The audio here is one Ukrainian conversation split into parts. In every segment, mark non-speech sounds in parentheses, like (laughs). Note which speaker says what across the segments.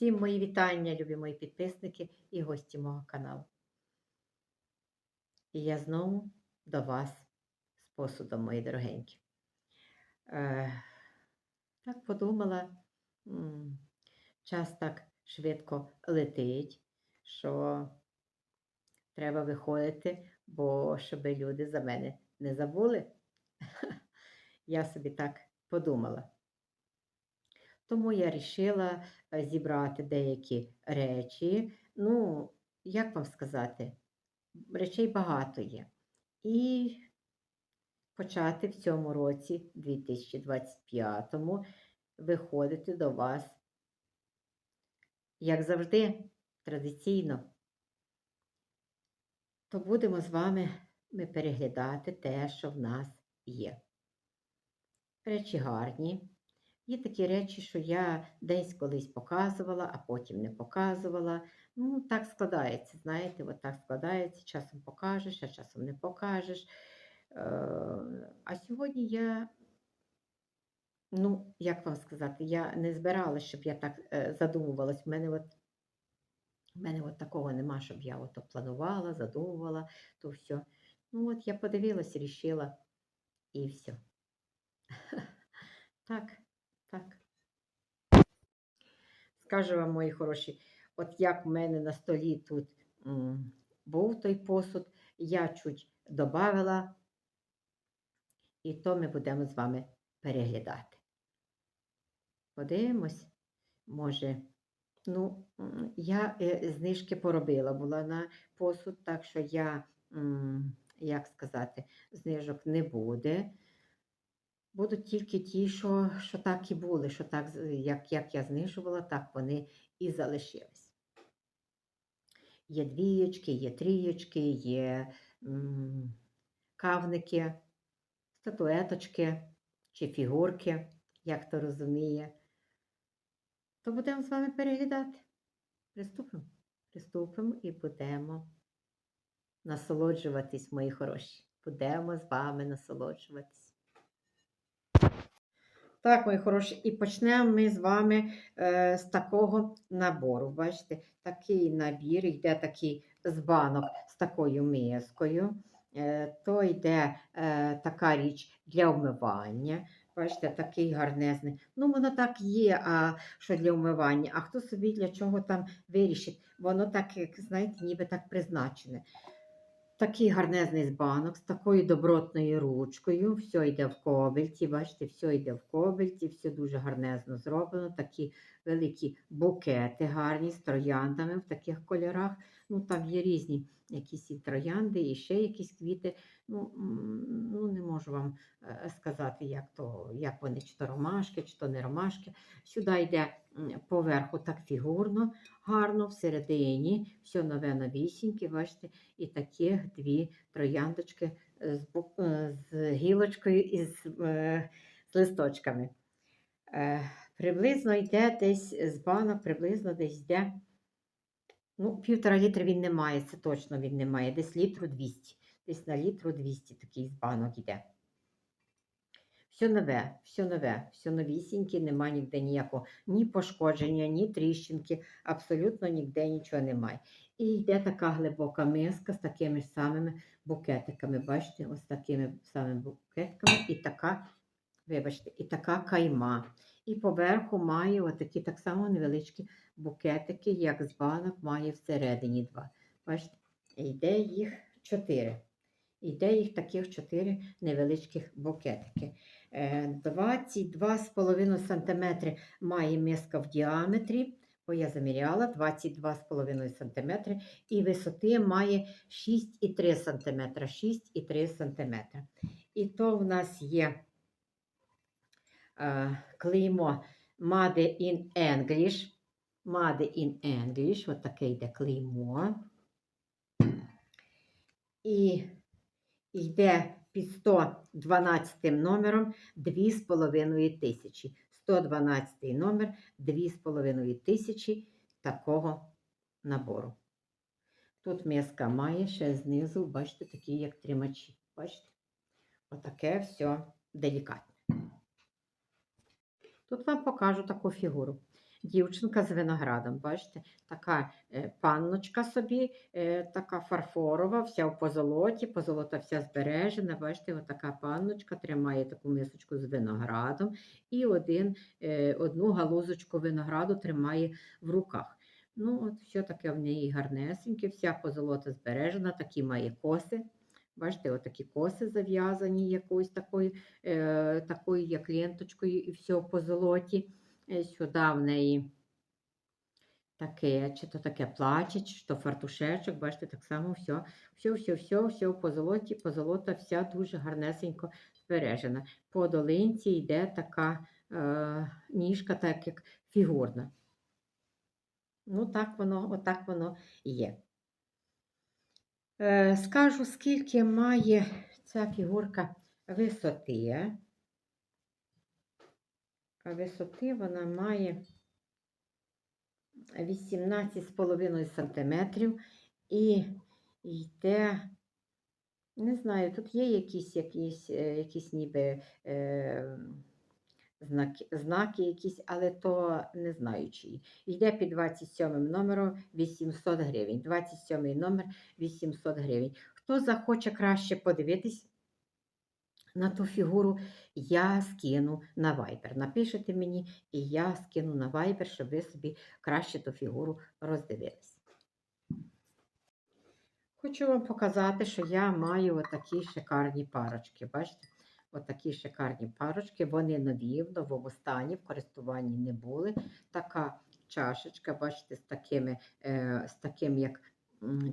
Speaker 1: Всім мої вітання, любі мої підписники і гості мого каналу. І я знову до вас з посудом, мої дорогенькі. Е, так подумала, час так швидко летить, що треба виходити, бо щоб люди за мене не забули. (laughs) Я собі так подумала. Тому я вирішила зібрати деякі речі. Ну, як вам сказати, речей багато є. І почати в цьому році, 2025-му, виходити до вас, як завжди, традиційно. То будемо з вами ми переглядати те, що в нас є. Речі гарні. Є такі речі, що я десь колись показувала, а потім не показувала. Ну, так складається, знаєте, от так складається. Часом покажеш, а часом не покажеш. Е, А сьогодні я, ну, як вам сказати, я не збиралася, щоб я так е, задумувалась. У мене от у мене от такого нема, щоб я ото планувала, задумувала, то все. Ну, от я подивилась, рішила, і все. (laughs) Так. Скажу вам, мої хороші, от як в мене на столі тут був той посуд, я чуть додавила, і то ми будемо з вами переглядати. Подивимось, може, ну, я е, знижки поробила була на посуд, так що я, як сказати, знижок не буде. Будуть тільки ті, що, що так і були, що так, як, як я знижувала, так вони і залишились. Є двієчки, є трієчки, є кавники, статуеточки чи фігурки, як хто розуміє. То будемо з вами переглядати. Приступимо. Приступимо і будемо насолоджуватись, мої хороші. Будемо з вами насолоджуватись. Так, мої хороші, і почнемо ми з вами е, з такого набору. Бачите, такий набір, йде такий з банок з такою мискою. Е, то йде е, така річ для вмивання. Бачите, такий гарнезний. Ну, воно так є, а що для вмивання. А хто собі для чого там вирішить? Воно так, як знаєте, ніби так призначене. Такий гарнезний з банок з такою добротною ручкою. Все йде в кобельті. Бачите, все йде в кобельті, все дуже гарнезно зроблено. Такі великі букети гарні з трояндами в таких кольорах. Ну, там є різні якісь і троянди, і ще якісь квіти. Ну, ну не можу вам е, сказати, як, то, як вони, чи то ромашки, чи то не ромашки. Сюди йде поверху так фігурно, гарно, всередині, все нове новісіньке, бачите, і таких дві трояндочки з, е, з гілочкою і з, е, з листочками. Приблизно йде десь з банок, приблизно десь йде. Ну, півтора літра він не має, це точно він не має. Десь літру 200. Десь на літру 200 такий з банок йде. Все нове, все нове, все новісіньке, нема ніде ніякого ні пошкодження, ні тріщинки, абсолютно ніде нічого немає. І йде така глибока миска з такими самими букетиками. Бачите, ось такими самими букетиками, і така, вибачте, і така кайма. І поверху має отакі так само невеличкі букетики, як з банок має всередині два. Бачите, йде їх чотири. Йде їх таких чотири невеличких букетики. Е, 22,5 см має миска в діаметрі, бо я заміряла 22,5 см, і висоти має 6,3 см. 6,3 см. І то в нас є е, клеймо Made in English. Made in English, от таке йде клеймо. І йде під 112 номером 2,5 тисячі. 112 номер 2,5 тисячі такого набору. Тут миска має ще знизу, бачите, такі як тримачі. Бачите? Отаке все делікатне. Тут вам покажу таку фігуру. дівчинка з виноградом. Бачите, така е, панночка собі, е, така фарфорова, вся в позолоті, позолота вся збережена. Бачите, отака панночка тримає таку мисочку з виноградом і один, е, одну галузочку винограду тримає в руках. Ну, от все таке в неї гарнесеньке, вся позолота збережена, такі має коси. Бачите, отакі коси зав'язані якоюсь такою, е, такою як ленточкою, і все в позолоті. Е, Сюди в неї таке, чи то таке плаче, чи то фартушечок, бачите, так само все, все, все, все, все в позолоті, позолота вся дуже гарнесенько збережена. По долинці йде така е, ніжка, так як фігурна. Ну, так воно, отак воно є. Е, скажу, скільки має ця фігурка висоти. А висоти вона має 18,5 см і йде, не знаю, тут є якісь, якісь, е, якісь ніби е, знаки, знаки якісь, але то не знаю чиї. Йде під 27 номером 800 гривень. 27 номер 800 гривень. Хто захоче краще подивитись на ту фігуру, я скину на Viber. Напишете мені, і я скину на Viber, щоб ви собі краще ту фігуру роздивились. Хочу вам показати, що я маю отакі шикарні парочки. Бачите? Отакі шикарні парочки. Вони нові, в новому стані, в користуванні не були. Така чашечка, бачите, з такими, е, з таким як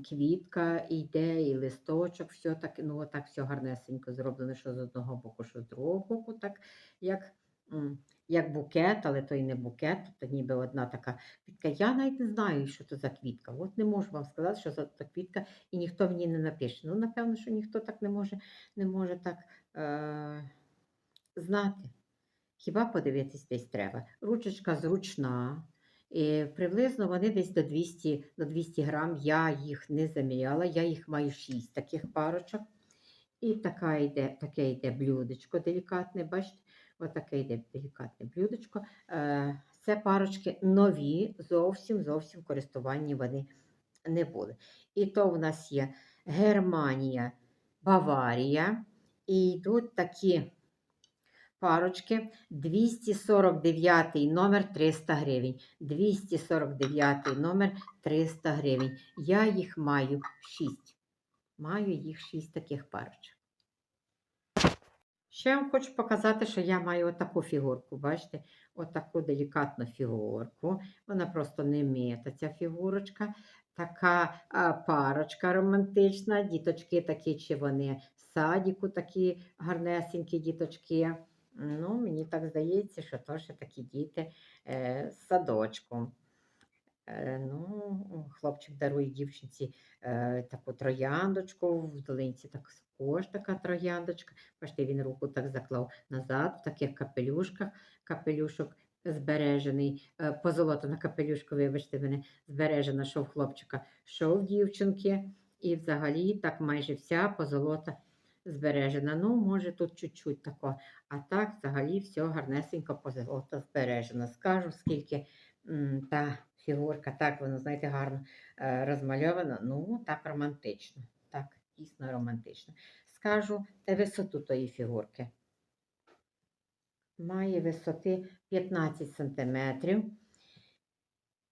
Speaker 1: квітка йде, і листочок, все так, ну, отак все гарнесенько зроблено, що з одного боку, що з другого боку, так як, як букет, але то і не букет, то ніби одна така квітка. Я навіть не знаю, що це за квітка. От не можу вам сказати, що за квітка, і ніхто мені не напише. Ну, напевно, що ніхто так не може, не може так е, знати. Хіба подивитись десь треба? Ручечка зручна. І приблизно вони десь до 200, до 200 грам. Я їх не заміряла, я їх маю 6 таких парочок. І така йде, таке йде блюдечко делікатне, бачите? Отаке йде делікатне блюдечко. Е, Це парочки нові, зовсім зовсім в користуванні вони не були. І то в нас є Германія, Баварія. І йдуть такі парочки 249 номер 300 гривень. 249 номер 300 гривень. Я їх маю 6. Маю їх 6 таких парочок. Ще вам хочу показати, що я маю отаку фігурку. Бачите? Отаку делікатну фігурку. Вона просто не мета, ця фігурочка. Така парочка романтична. Діточки такі, чи вони садіку такі гарнесенькі діточки. Ну, мені так здається, що то ще такі діти е, з садочку. Е, ну, хлопчик дарує дівчинці е, таку трояндочку, в долинці також така трояндочка. Бачите, він руку так заклав назад, в таких капелюшках. Капелюшок збережений, е, позолота на капелюшку, вибачте мене, збережена, що в хлопчика, що в дівчинки. І взагалі так майже вся позолота збережена. Ну, може, тут чуть-чуть тако. А так, взагалі, все гарнесенько позолота збережена. Скажу, скільки та фігурка, так, воно, знаєте, гарно е, розмальована. Ну, так романтично. Так, дійсно романтично. Скажу висоту тої фігурки. Має висоти 15 см.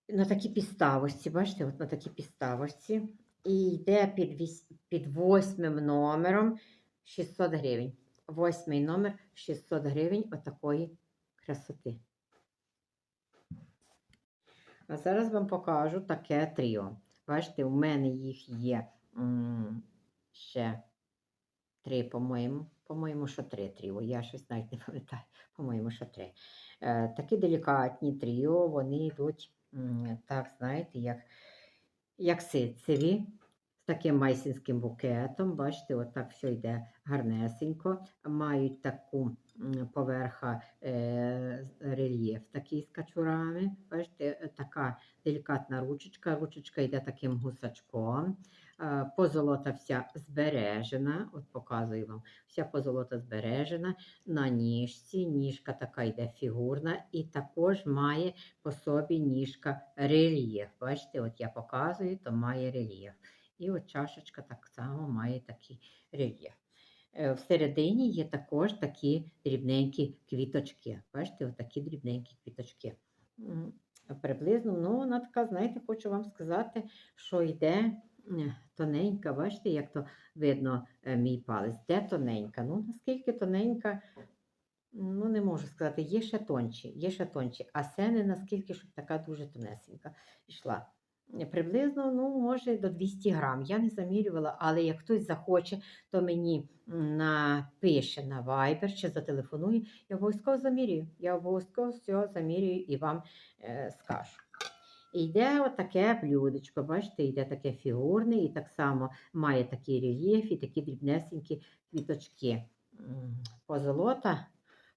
Speaker 1: На такій підставочці, бачите, от на такій підставочці. І йде під, віс- під восьмим номером 600 гривень. Восьмий номер 600 гривень отакої красоти. А зараз вам покажу таке тріо. Бачите, у мене їх є ще три, по-моєму. По-моєму, що три тріо. Я щось навіть не пам'ятаю. По-моєму, що три. Е, такі делікатні тріо, вони йдуть, так, знаєте, як, як ситцеві, таким майсінським букетом. Бачите, отак все йде гарнесенько. Мають таку поверха е, рельєф такий з качурами. Бачите, е, така делікатна ручечка. Ручечка йде таким гусачком. е, позолота вся збережена. От показую вам, вся позолота збережена на ніжці. Ніжка така йде фігурна, і також має по собі ніжка рельєф. Бачите, от я показую, то має рельєф. І от чашечка так само має такий рельєф. Всередині є також такі дрібненькі квіточки. Бачите, отакі дрібненькі квіточки. Приблизно, ну, вона така, знаєте, хочу вам сказати, що йде е, тоненька, бачите, як то видно е, мій палець. Де тоненька? Ну, наскільки тоненька, ну, не можу сказати, є ще тонші, є ще тонші, а це не наскільки, щоб така дуже тонесенька йшла. Приблизно, ну, може, до 200 грам. Я не замірювала, але як хтось захоче, то мені напише на Viber чи зателефонує, я обов'язково замірюю. Я обов'язково все замірюю і вам е, скажу. Йде отаке блюдечко, бачите, йде таке фігурне, і так само має такий рельєф і такі дрібнесенькі квіточки. Позолота.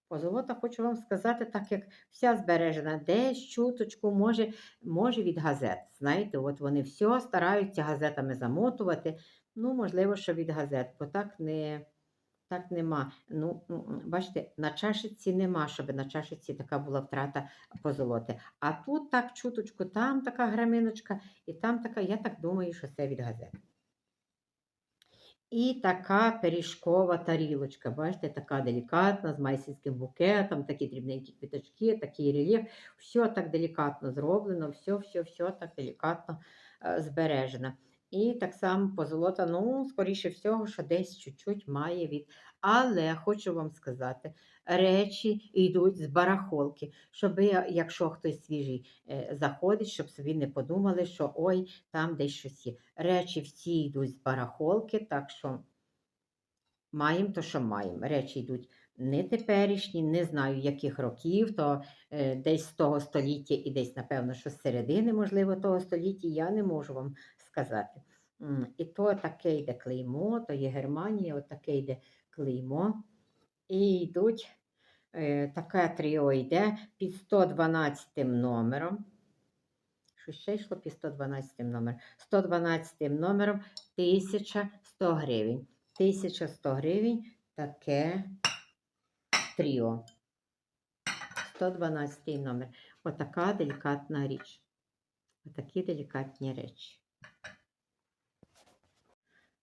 Speaker 1: Позолота, хочу вам сказати, так як вся збережена, десь чуточку, може, може від газет. Знаєте, от вони все стараються газетами замотувати. Ну, можливо, що від газет, бо так не. Так нема. Ну, м, бачите, на чашиці нема, щоб на чашиці така була втрата позолоти. А тут так чуточку, там така граминочка, і там така, я так думаю, що це від газет. І така пиріжкова тарілочка, бачите, така делікатна, з майсінським букетом, такі дрібненькі квіточки, такий рельєф. Все так делікатно зроблено, все, все, все так делікатно е, збережено. І так само позолота, ну, скоріше всього, що десь чуть-чуть має від. Але хочу вам сказати, речі йдуть з барахолки, щоб якщо хтось свіжий е, заходить, щоб собі не подумали, що ой, там десь щось є. Речі всі йдуть з барахолки, так що маємо то, що маємо. Речі йдуть не теперішні, не знаю яких років, то е, десь з того століття і десь, напевно, що з середини, можливо, того століття, я не можу вам сказати. І то таке йде клеймо, то є Германія, от таке йде клеймо. І йдуть, е, таке тріо йде під 112 номером. Що ще йшло під 112 номером? 112 номером 1100 гривень. 1100 гривень таке тріо. 112 номер. Отака делікатна річ. Отакі делікатні речі.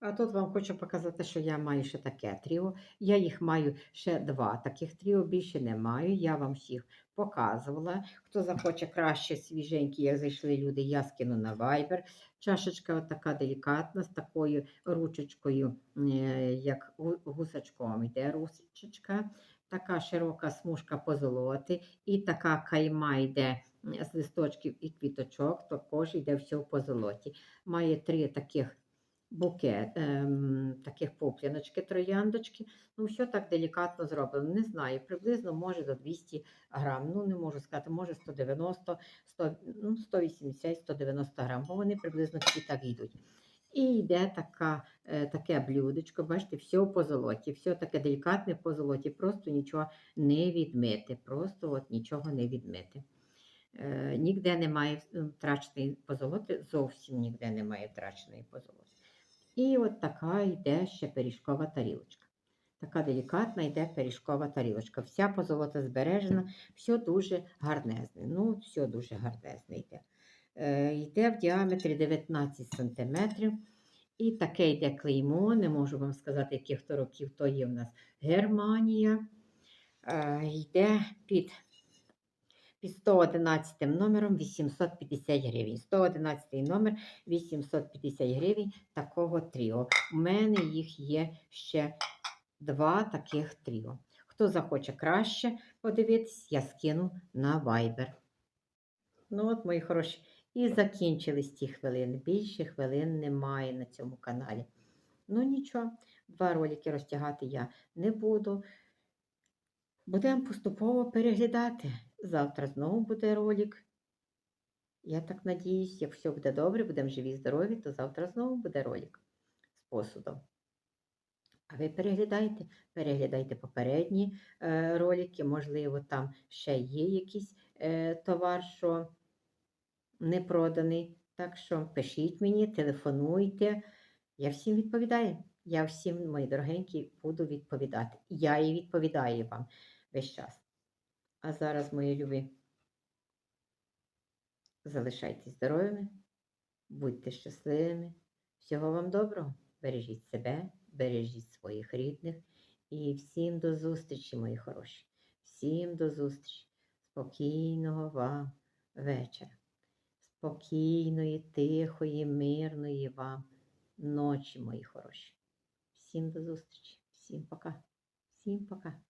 Speaker 1: А тут вам хочу показати, що я маю ще таке тріо. Я їх маю ще два таких тріо, більше не маю. Я вам всіх показувала. Хто захоче краще свіженькі, як зайшли люди, я скину на Viber. Чашечка така делікатна, з такою ручечкою, е, як гу- гусачком йде ручечка. Така широка смужка позолоти, і така кайма йде з листочків і квіточок, також йде все в позолоті. Має три таких букет, ем, таких попляночки, трояндочки. Ну, все так делікатно зроблено. Не знаю, приблизно може до 200 грам. Ну, не можу сказати, може 190, 100, ну, 180, 190 грам, бо вони приблизно всі так йдуть. І йде така, е, таке блюдечко, бачите, все в позолоті, все таке делікатне в позолоті, просто нічого не відмити, просто от нічого не відмити. Е, ніде немає втраченої позолоти, зовсім ніде немає втраченої позолоти. І от така йде ще пиріжкова тарілочка. Така делікатна йде пиріжкова тарілочка. Вся позолота збережена, все дуже гарнезне. Ну, все дуже гарнезне йде. Е, йде в діаметрі 19 см. І таке йде клеймо. Не можу вам сказати, яких то років то є в нас Германія. Е, йде під під 111 номером 850 гривень. 111 номер 850 гривень такого тріо. У мене їх є ще два таких тріо. Хто захоче краще подивитись, я скину на Viber. Ну от, мої хороші, і закінчились ті хвилини. Більше хвилин немає на цьому каналі. Ну нічого, два ролики розтягати я не буду. Будемо поступово переглядати. Завтра знову буде ролик. Я так надіюсь, як все буде добре, будемо живі, здорові, то завтра знову буде ролик з посудом. А ви переглядайте, переглядайте попередні е, ролики, можливо, там ще є якийсь е, товар, що не проданий. Так що пишіть мені, телефонуйте, Я всім відповідаю. Я всім, мої дорогенькі, буду відповідати. Я і відповідаю вам весь час. А зараз, мої любі, залишайтесь здоровими, будьте щасливими. Всього вам доброго. Бережіть себе, бережіть своїх рідних. І всім до зустрічі, мої хороші. Всім до зустрічі. Спокійного вам вечора. Спокійної, тихої, мирної вам ночі, мої хороші. Всім до зустрічі. Всім пока. Всім пока.